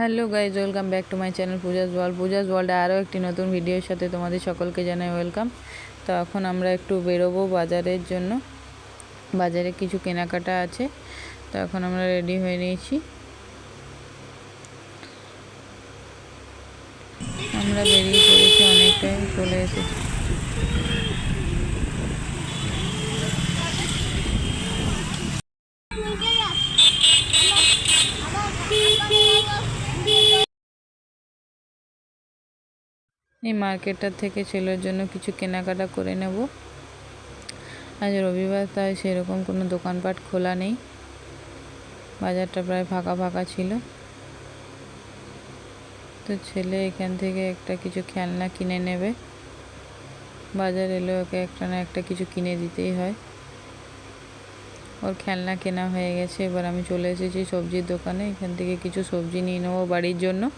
Hello guys, welcome back to my channel Puja's world. Puja's ওয়ার্ল্ডে আরও একটি নতুন ভিডিওর সাথে তোমাদের সকলকে জানাই ওয়েলকাম। তো এখন আমরা একটু বেরোবো বাজারের জন্য। বাজারে কিছু কেনাকাটা আছে। তো এখন আমরা রেডি হয়ে নিয়েছি। আমরা বেরিয়ে পড়েছি, অনেকটাই চলে এসেছি। এই মার্কেটটার থেকে ছেলের জন্য কিছু কেনাকাটা করে নেব। আজ রবিবার, তাই সেরকম কোনো দোকানপাট খোলা নেই। বাজারটা প্রায় ফাঁকা ফাঁকা ছিল। তো ছেলে এখান থেকে একটা কিছু খেলনা কিনে নেবে। বাজার এলে ওকে একটা না একটা কিছু কিনে দিতেই হয়। ওর খেলনা কেনা হয়ে গেছে, এবার আমি চলে এসেছি সবজির দোকানে। এখান থেকে কিছু সবজি নিয়ে নেব বাড়ির জন্য।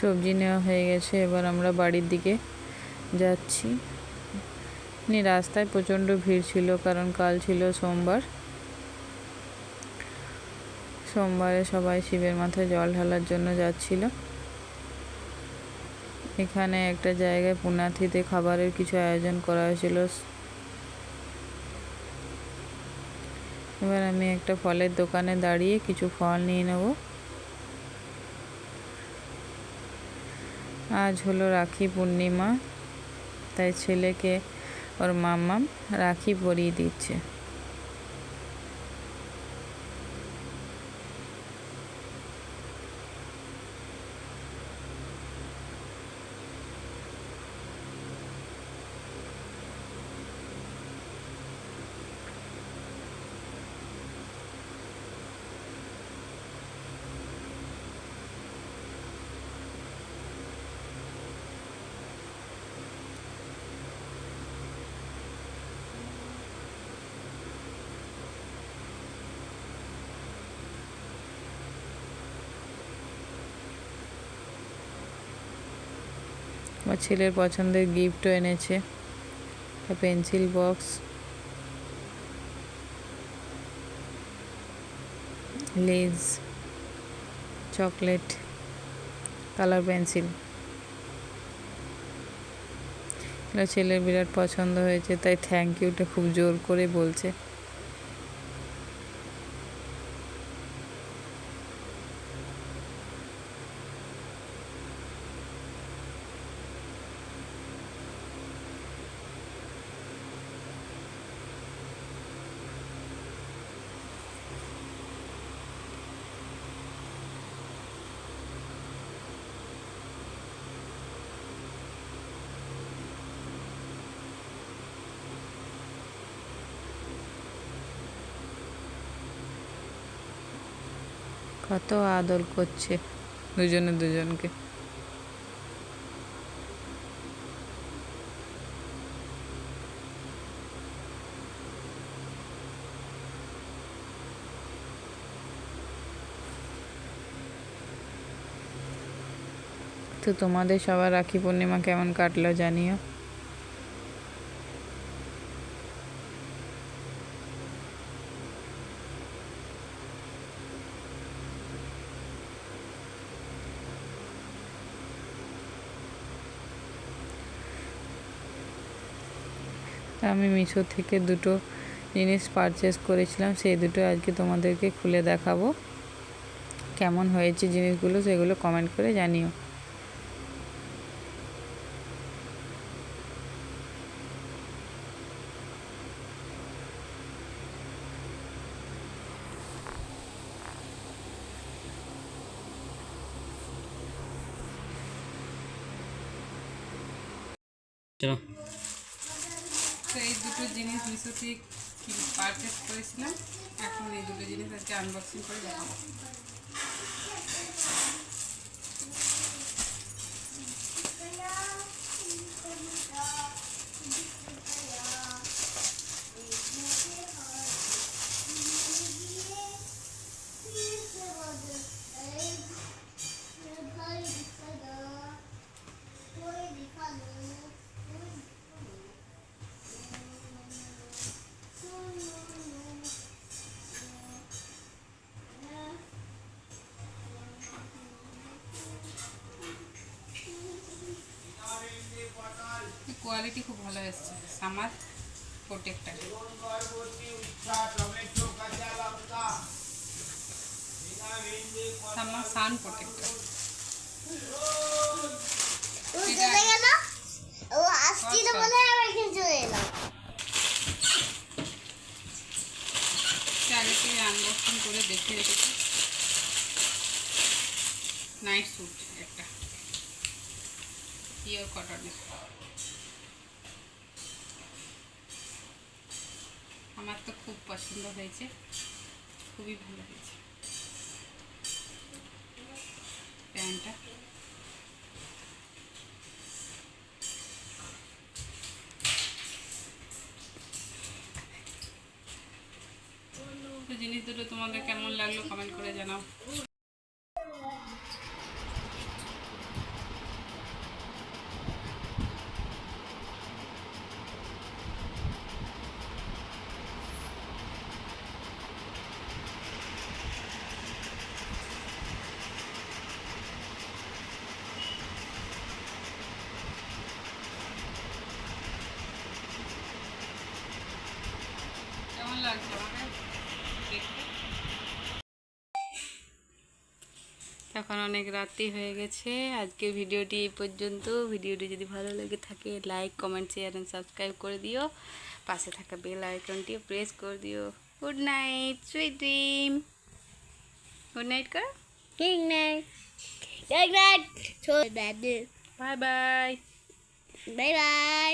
সবজি নেওয়া হয়ে গেছে। এবার আমরা বাড়ির দিকে যাচ্ছি। নি রাস্তায় প্রচণ্ড ভিড় ছিল, কারণ কাল ছিল সোমবার। সোমবারে সবাই শিবের মাথায় জল ঢালার জন্য যাচ্ছিল। এখানে একটা জায়গায় পুনাথিতে খাবারের কিছু আয়োজন করা হয়েছিল। এবার আমি একটা ফলের দোকানে দাঁড়িয়ে কিছু ফল নিয়ে নেব। আজ হলো রাখি পূর্ণিমা তাই ছেলেকে ওর মাম্মাম রাখি পরিয়ে দিচ্ছে। আমার ছেলের পছন্দের গিফটও এনেছে। Pencil box Lay's chocolate colour pencil ছেলের বিরাট পছন্দ হয়েছে, তাই থ্যাংক ইউটা খুব জোর করে বলছে। কত আদর করছে দুজনে দুজনকে। তো তোমাদের সবার রাখি পূর্ণিমা কেমন কাটলো জানিও? আমি মিশো থেকে দুটো জিনিস পারচেস করেছিলাম, সেই দুটো আজকে তোমাদেরকে খুলে দেখাবো। কেমন হয়েছে জিনিসগুলো সেগুলো কমেন্ট করে জানিও। চলো। তো এই দুটো জিনিস মিশো থেকে পারচেস করেছিলাম। এখন এই দুটো জিনিস আজকে আনবক্সিং করে দেখাবো। কোয়ালিটি খুব ভালো এসছে। Summer protector summer sun protector চলে গেল ও আসছিল বলে করে দেখে রেখেছি নাইট স্যুট একটা। পিওর কটনের আমার তো খুব পছন্দ হয়েছে। খুবই ভালো হয়েছে। প্যান্টটা। জিনিস দুটো তোমাদের কেমন লাগল কমেন্ট করে জানাও। এখন অনেক রাত্রি হয়ে গেছে। আজকে ভিডিওটি এই পর্যন্ত। ভিডিওটি যদি ভালো লেগে থাকে like comment share and subscribe করে দিও। পাশে থাকা বেল আইকনটি প্রেস করে দিও। Good night sweet dream good night কর ঠিক নাই ঠিক নাই চলে দাদু বাই বাই বাই বাই